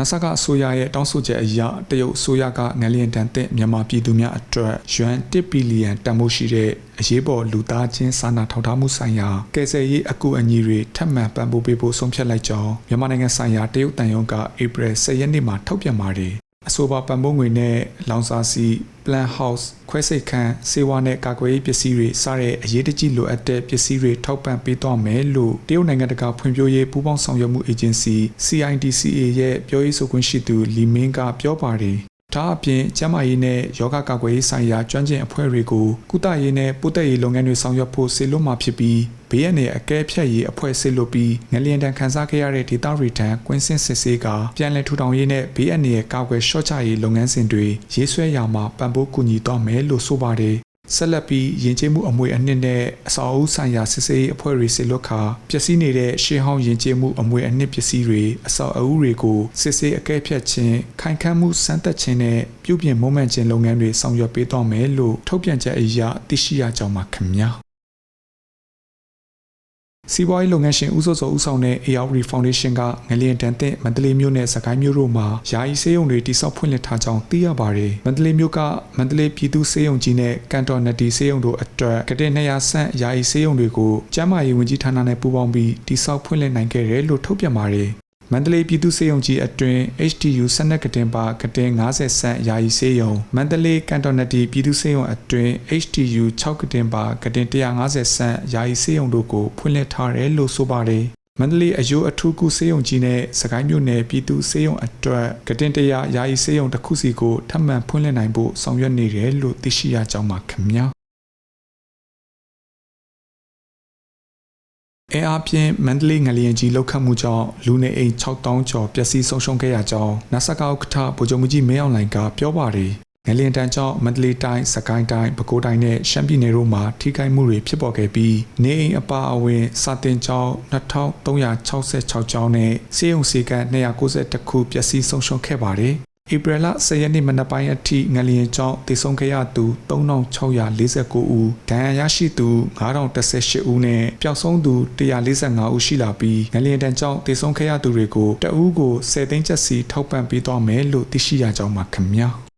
နာဆာကအစိုးရရဲ့တောင်းဆိုချက်အရတရုတ်အစိုးရကငလျင်တန်တဲ့မြန်မာပြည်သူများအတွက်ယွမ်1ဘီလီယံတန်ဖိုးရှိတဲ့အရေးပေါ်လူသားချင်းစာနာထောက်ထားမှုဆိုင်ရာကယ်ဆယ်ရေးအကူအညီတွေထပ်မံပံ့ပိုးပေးဖို့ဆုံးဖြတ်လိုက်ကြောင်းမြန်မာနိုင်ငံဆိုင်ရာတရုတ်တန်ယုံကဧပြီ10ရက်နေ့မှာထုတ်ပြန်ပါတယ် အဆိုပါပံ့ပိုးငွေနဲ့လောင်စာစီ plan house ခွဲစိတ်ခန်းစေဝါနဲ့ကာကွယ်ရေးပစ္စည်းတွေစတဲ့အရေးတကြီးလိုအပ်တဲ့ပစ္စည်းတွေထောက်ပံ့ပေးသွားမယ်လို့တရုတ်နိုင်ငံတကာဖွံ့ဖြိုးရေးပူးပေါင်းဆောင်ရွက်မှုအေဂျင်စီ CIDCA ရဲ့ပြောရေးဆိုခွင့်ရှိသူလီမင်းကပြောပါတယ် ဒါအပြင်ကျန်းမာရေးနဲ့ယောဂကာကွယ်ရေးဆိုင်ရာကျွမ်းကျင်အဖွဲ့တွေကိုကုသရေးနဲ့ပို့သက်ရေးလုပ်ငန်းတွေဆောင်ရွက်ဖို့စေလွှတ်မှာဖြစ်ပြီးဘေးရန်ရဲ့အကဲဖြတ်ရေးအဖွဲ့စေလွှတ်ပြီးငလျင်တန်ခန်းစားခဲ့ရတဲ့ဒေသတွေထံကွင်းစင်စစ်ဆေးကပြန်လည်ထူထောင်ရေးနဲ့ဘေးရန်ရဲ့ကာကွယ်ရှော့ချရေးလုပ်ငန်းစဉ်တွေရေးဆွဲရာမှာပံ့ပိုးကူညီသွားမယ်လို့ဆိုပါတယ် ဆက်လက်ပြီးယဉ်ကျေးမှုအမွေအနှစ်နဲ့အစာအုပ်ဆိုင်ရာစစ်ဆေးရေးအဖွဲ့တွေစေလွှတ်ခါပျက်စီးနေတဲ့ရှေးဟောင်းယဉ်ကျေးမှုအမွေအနှစ်ပစ္စည်းတွေအစာအုပ်တွေကိုစစ်ဆေးအကဲဖြတ်ခြင်းခိုင်ခန့်မှုစမ်းသပ်ခြင်းနဲ့ပြုပြင်မွမ်းမံခြင်းလုပ်ငန်းတွေဆောင်ရွက်ပေးသွားမယ်လို့ထုတ်ပြန်ချက်အရသိရှိရကြောင်းပါခင်ဗျာ စီးပွားရေးလုပ်ငန်းရှင်ဦးစောစောဦးဆောင်တဲ့ ARD Foundation ကငလျင်တန်တဲ့မန္တလေးမြို့နယ်စကိုင်းမြို့တို့မှာယာယီဆေးရုံတွေတိစောက်ဖွင့်လှစ်ထားကြောင်းသိရပါတယ်။မန္တလေးမြို့ကမန္တလေးပြည်သူ့ဆေးရုံကြီးနဲ့ကန်တော်နတီဆေးရုံတို့အတွက်ကတဲ့200ဆန့်ယာယီဆေးရုံတွေကိုကျန်းမာရေးဝန်ကြီးဌာနနဲ့ပူးပေါင်းပြီးတိစောက်ဖွင့်လှစ်နိုင်ခဲ့တယ်လို့ထုတ်ပြန်ပါတယ်။ မန္တလေးပြည်သူ့စေယုံကြီးအတွင် HTU 12ကတင်ပါကတင်90ဆန့်ယာယီစေယုံမန္တလေးကန်တော်နတီပြည်သူ့စေယုံအတွင် HTU 6ကတင်ပါကတင်150ဆန့်ယာယီစေယုံတို့ကိုဖွင့်လှစ်ထားတယ်လို့ဆိုပါတယ်မန္တလေးအယိုးအထူးကုစေယုံကြီးနဲ့စကိုင်းမြို့နယ်ပြည်သူစေယုံအတွက်ကတင်တရာယာယီစေယုံတစ်ခုစီကိုထပ်မံဖွင့်လှစ်နိုင်ဖို့ဆောင်ရွက်နေတယ်လို့သိရှိရကြောင်းပါခင်ဗျာ အဲအပြင်မန္တလေးငလျင်ကြီးလောက်ခတ်မှုကြောင့်လူနေအိမ်6000ကျော်ပျက်စီးဆုံးရှုံးခဲ့ရကြောင်းနတ်စကောက်ခထဗိုလ်ချုပ်မှုကြီးမင်းအောင်လှိုင်ကပြောပါတယ်ငလျင်တန်းကြောင့်မန္တလေးတိုင်းစကိုင်းတိုင်းပဲခူးတိုင်းနဲ့ရှမ်းပြည်နယ်တို့မှာထိခိုက်မှုတွေဖြစ်ပေါ်ခဲ့ပြီးနေအိမ်အပါအဝင်စာတင်ကျောင်း2366ကျောင်းနဲ့စေယုံစီက292ခုပျက်စီးဆုံးရှုံးခဲ့ပါတယ် ဧပြီလ10ရက်နေ့မနက်ပိုင်းအထိငလျင်ကြောင့်တည်ဆုံခဲ့ရသူ3649ဦးဒဏ်ရာရရှိသူ9018ဦးနဲ့ပျောက်ဆုံးသူ145ဦးရှိလာပြီးငလျင်တန်းကြောင့်တည်ဆုံခဲ့ရသူတွေကိုတအူးကို10သိန်းကျပ်စီထောက်ပံ့ပေးသွားမယ်လို့သိရှိရကြောင်းပါခင်ဗျာ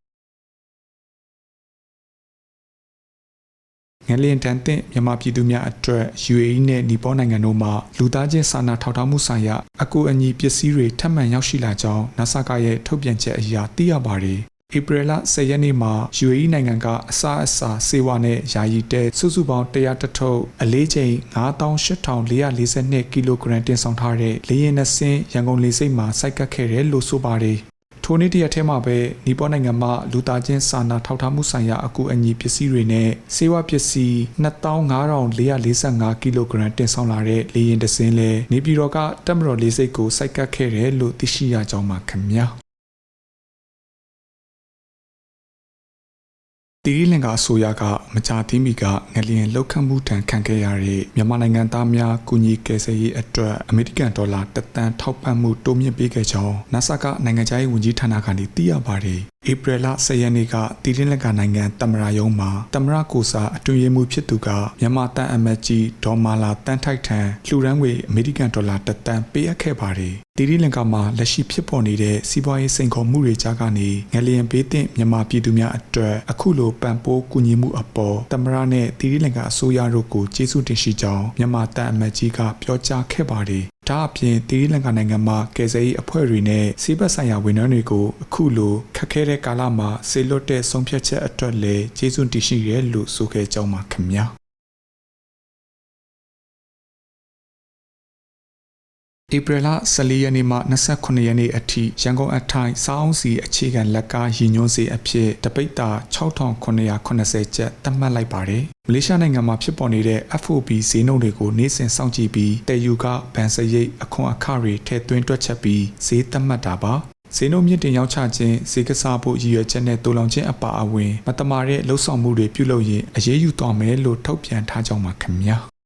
ငလျင်တန်တဲ့မြန်မာပြည်သူများအတွက် UAE နဲ့နီပေါနိုင်ငံတို့မှလူသားချင်းစာနာထောက်ထားမှုဆိုင်ရာအကူအညီပစ္စည်းတွေထပ်မံရောက်ရှိလာကြောင်း NASA ကရဲ့ထုတ်ပြန်ချက်အရသိရပါတယ်ဧပြီလ10ရက်နေ့မှာ UAE နိုင်ငံကအစားအစာစေဝါနဲ့ယာယီတဲစုစုပေါင်း100တထုပ်အလေးချိန်98,442ကီလိုဂရမ်တင်ဆောင်ထားတဲ့လေယာဉ်နှစင်းရန်ကုန်လေဆိပ်မှာစိုက်ကပ်ခဲ့တယ်လို့ဆိုပါတယ် ထိုနေ့တရက်ထဲမှာပဲနီပေါနိုင်ငံမှလူသားချင်းစာနာထောက်ထားမှုဆိုင်ရာအကူအညီပစ္စည်းတွေနဲ့စေဝါပစ္စည်း25,445ကီလိုဂရမ်တင်ဆောင်လာတဲ့လေယာဉ်တစ်စင်းလဲနေပြည်တော်ကတက်မတော်လေးစိတ်ကိုစိုက်ကပ်ခဲ့တယ်လို့သိရှိရကြောင်းပါခင်ဗျာ တီရီလင်ကအဆိုရကမကြာသေးမီကငလျင်လောက်ခတ်မှုတံခံခဲ့ရတဲ့မြန်မာနိုင်ငံသားများကုညီကယ်ဆယ်ရေးအတွက်အမေရိကန်ဒေါ်လာတသန်းထောက်ပံ့မှုတိုးမြင့်ပေးခဲ့ကြောင်း NASA ကနိုင်ငံခြားရေးဝန်ကြီးဌာနကနေသိရပါတယ်။ဧပြီလ10ရက်နေ့ကတီရင်းလက်ကနိုင်ငံတမရာယုံမှာတမရကိုစာအတွင်ရမှုဖြစ်သူကမြန်မာတန်အမတ်ကြီးဒေါ်မာလာတန်ထိုက်ထံလှူဒန်းငွေအမေရိကန်ဒေါ်လာတသန်းပေးအပ်ခဲ့ပါတယ်။တီရီလင်ကာမှာလက်ရှိဖြစ်ပေါ်နေတဲ့စီးပွားရေးစိန်ခေါ်မှုတွေကြားကနေငလျင်ပေးတဲ့မြန်မာပြည်သူများအတွက်အခုလိုပံ့ပိုးကူညီမှုအပေါ်တမရနဲ့တီရီလင်ကအစိုးရတို့ကိုကျေးဇူးတင်ရှိကြောင်းမြန်မာတန်အမတ်ကြီးကပြောကြားခဲ့ပါတယ်။ဒါအပြင်တီရီလင်္ကာနိုင်ငံမှာကယ်ဆယ်ရေးအဖွဲ့တွေနဲ့စီးပတ်ဆိုင်ရာဝန်ထမ်းတွေကိုအခုလိုခက်ခဲတဲ့ကာလမှာဆေလွတ်တဲ့ဆုံးဖြတ်ချက်အတွက်လည်းကျေးဇူးတင်ရှိရဲလို့ဆိုခဲ့ကြောင်းပါခင်ဗျာ ဧပြီလ14ရက်နေ့မှ29ရက်နေ့အထိရန်ကုန်အထိုင်စောင်းစီအခြေခံလက်ကားရည်ညွှန်းစေအဖြစ်တပိတ်တာ6980ကျပ်သတ်မှတ်လိုက်ပါတယ်။မလေးရှားနိုင်ငံမှာဖြစ်ပေါ်နေတဲ့ FOB ဈေးနှုန်းတွေကိုနေ့စဉ်စောင့်ကြည့်ပြီးတည်ယူကဗန်စရိတ်အခွန်အခတွေထည့်သွင်းတွက်ချက်ပြီးဈေးသတ်မှတ်တာပါ။ဈေးနှုန်းမြင့်တင်ရောက်ချခြင်းဈေးကစားဖို့ရည်ရွယ်ချက်နဲ့တူလောင်ခြင်းအပါအဝင်မတမာတဲ့လှုပ်ဆောင်မှုတွေပြုလုပ်ရင်အရေးယူသွားမယ်လို့ထုတ်ပြန်ထားကြောင်းပါခင်ဗျာ။